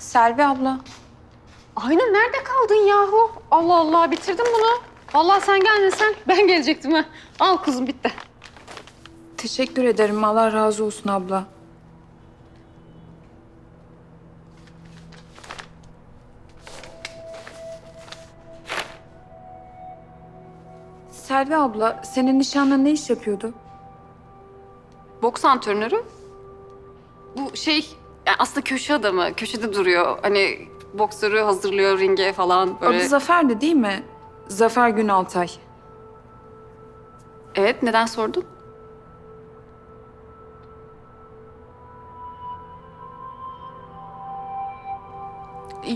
Selvi abla. Aynur nerede kaldın yahu? Allah Allah bitirdim bunu. Vallahi sen gelmesen ben gelecektim ha. Al kızım bitti. Teşekkür ederim. Allah razı olsun abla. Selvi abla, senin nişanlın ne iş yapıyordu? Boks antrenörü. Bu şey yani aslında köşe adamı. Köşede duruyor. Hani boksörü hazırlıyor ringe falan böyle. Adı Zafer'di değil mi? Zafer Günaltay. Evet neden sordun?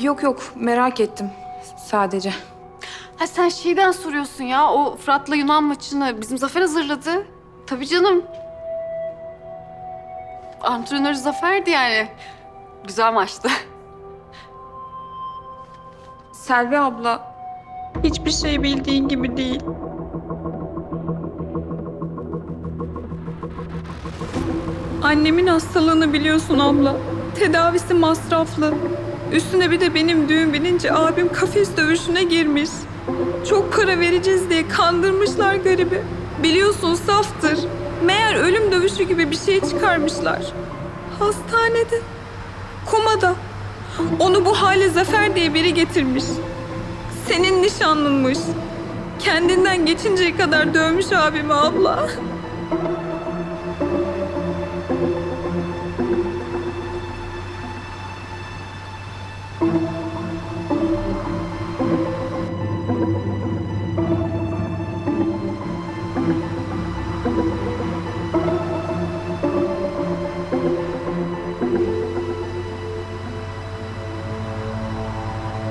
Yok yok, merak ettim sadece. Ha sen şeyden soruyorsun ya o Fırat'la Yunan maçını bizim Zafer hazırladı. Tabii canım. Antrenör Zafer'di yani. Güzel maçtı. Selvi abla, hiçbir şey bildiğin gibi değil. Annemin hastalığını biliyorsun abla. Tedavisi masraflı. Üstüne bir de benim düğün binince abim kafes dövüşüne girmiş. Çok para vereceğiz diye kandırmışlar garibi. Biliyorsun saftır. Meğer ölüm dövüşü gibi bir şey çıkarmışlar. Hastanede. Komada. Onu bu hale Zafer diye biri getirmiş. Senin nişanlınmış. Kendinden geçinceye kadar dövmüş abimi abla.